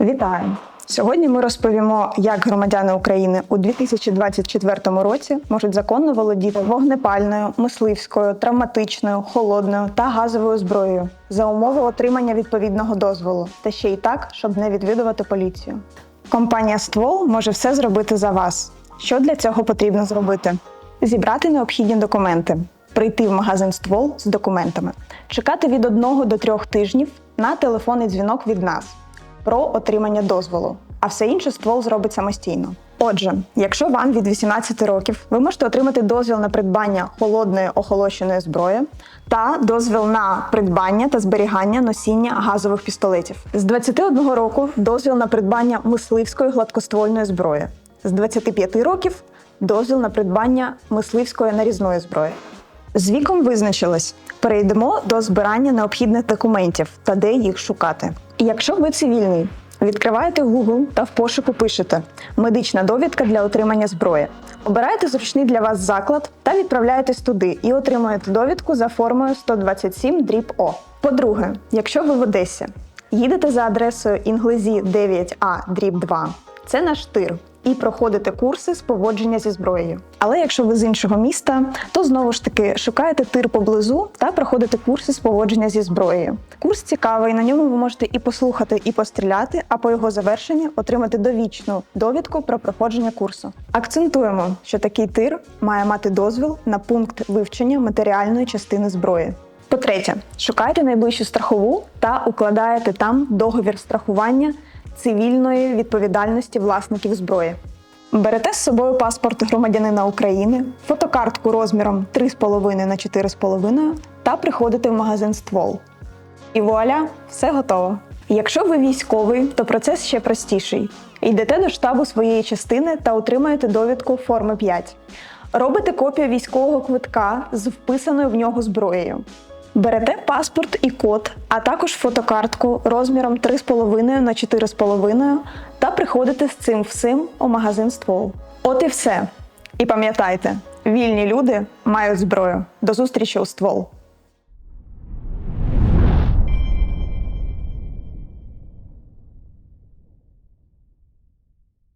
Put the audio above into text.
Вітаю! Сьогодні ми розповімо, як громадяни України у 2024 році можуть законно володіти вогнепальною, мисливською, травматичною, холодною та газовою зброєю за умови отримання відповідного дозволу, та ще й так, щоб не відвідувати поліцію. Компанія Ствол може все зробити за вас. Що для цього потрібно зробити? Зібрати необхідні документи, прийти в магазин ствол з документами, чекати від 1 до 3 тижнів на телефонний дзвінок від нас про отримання дозволу, а все інше ствол зробить самостійно. Отже, якщо вам від 18 років, ви можете отримати дозвіл на придбання холодної охолощеної зброї та дозвіл на придбання та зберігання носіння газових пістолетів. З 21 року дозвіл на придбання мисливської гладкоствольної зброї. З 25 років дозвіл на придбання мисливської нарізної зброї. З віком визначились. Перейдемо до збирання необхідних документів та де їх шукати. Якщо ви цивільний, відкриваєте Google та в пошуку пишете медична довідка для отримання зброї. Обираєте зручний для вас заклад та відправляєтесь туди і отримуєте довідку за формою 127 дріб О. По-друге, якщо ви в Одесі, їдете за адресою Інглезі 9А дріб 2, це наш тир. І проходите курси з поводження зі зброєю. Але якщо ви з іншого міста, то знову ж таки шукаєте тир поблизу та проходите курси з поводження зі зброєю. Курс цікавий, на ньому ви можете і послухати, і постріляти, а по його завершенні отримати довічну довідку про проходження курсу. Акцентуємо, що такий тир має мати дозвіл на пункт вивчення матеріальної частини зброї. По-третє, шукайте найближчу страхову та укладаєте там договір страхування цивільної відповідальності власників зброї. Берете з собою паспорт громадянина України, фотокартку розміром 3,5 на 4,5 та приходите в магазин ствол. І вуаля, все готово. Якщо ви військовий, то процес ще простіший. Йдете до штабу своєї частини та отримаєте довідку форми 5. Робите копію військового квитка з вписаною в нього зброєю. Берете паспорт і код, а також фотокартку розміром 3,5 на 4,5 та приходите з цим всім у магазин ствол. От і все. І пам'ятайте, вільні люди мають зброю. До зустрічі у ствол.